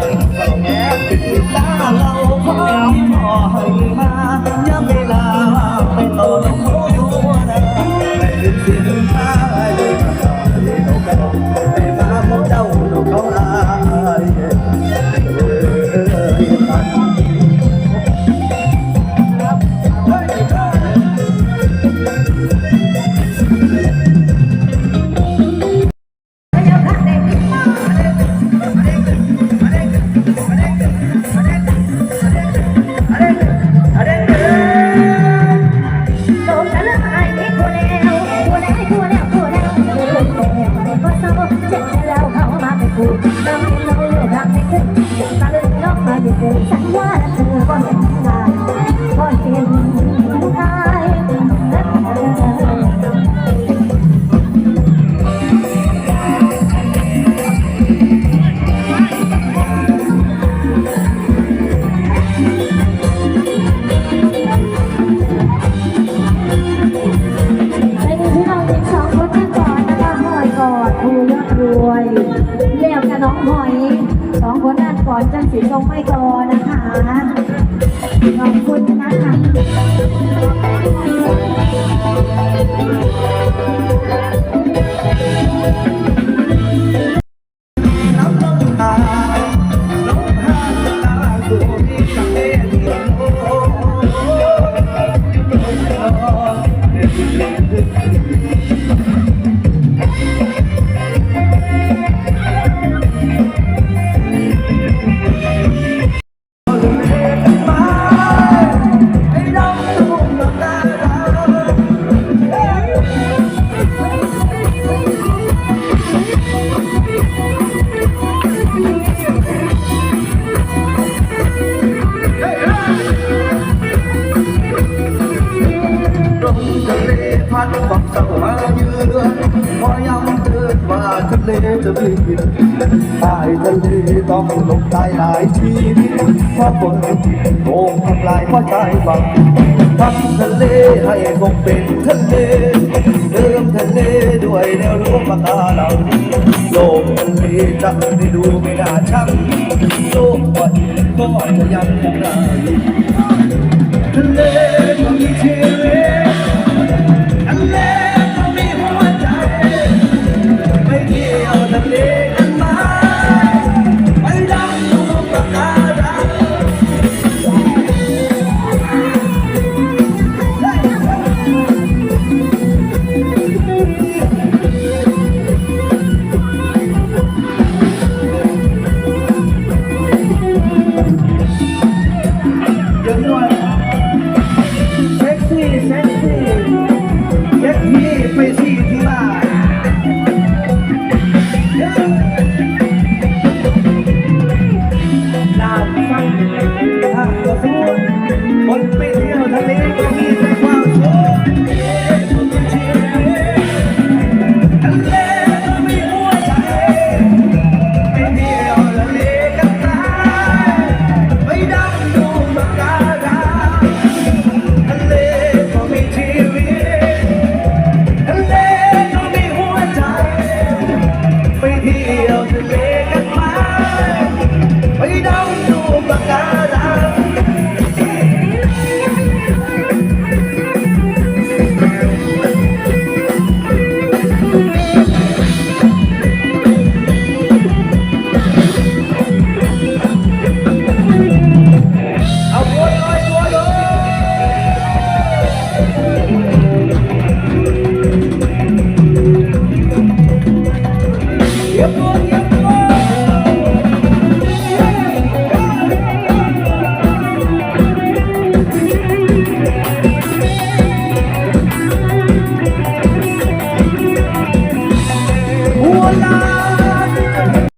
เธอแอบปิดตาเรา อนจันสีลงไม่โตนะคะขอบคุณนะคะน้ำลมตาลมหาตาตัว วัดฝักสวาเยือนพอยยังเกินว่าทะเลจะเปลี่ยนใต้ทะเลต้องลงตายหลายชีวิตเพราะฝนโกงทำลายหัวใจฝังทำทะเลให้คงเป็นทะเลเดิมทะเลด้วยแนวรู้ปากาเราโลกทะเลจะไม่ดูไม่น่าช่างโลกวันก็จะยังคงได้ You.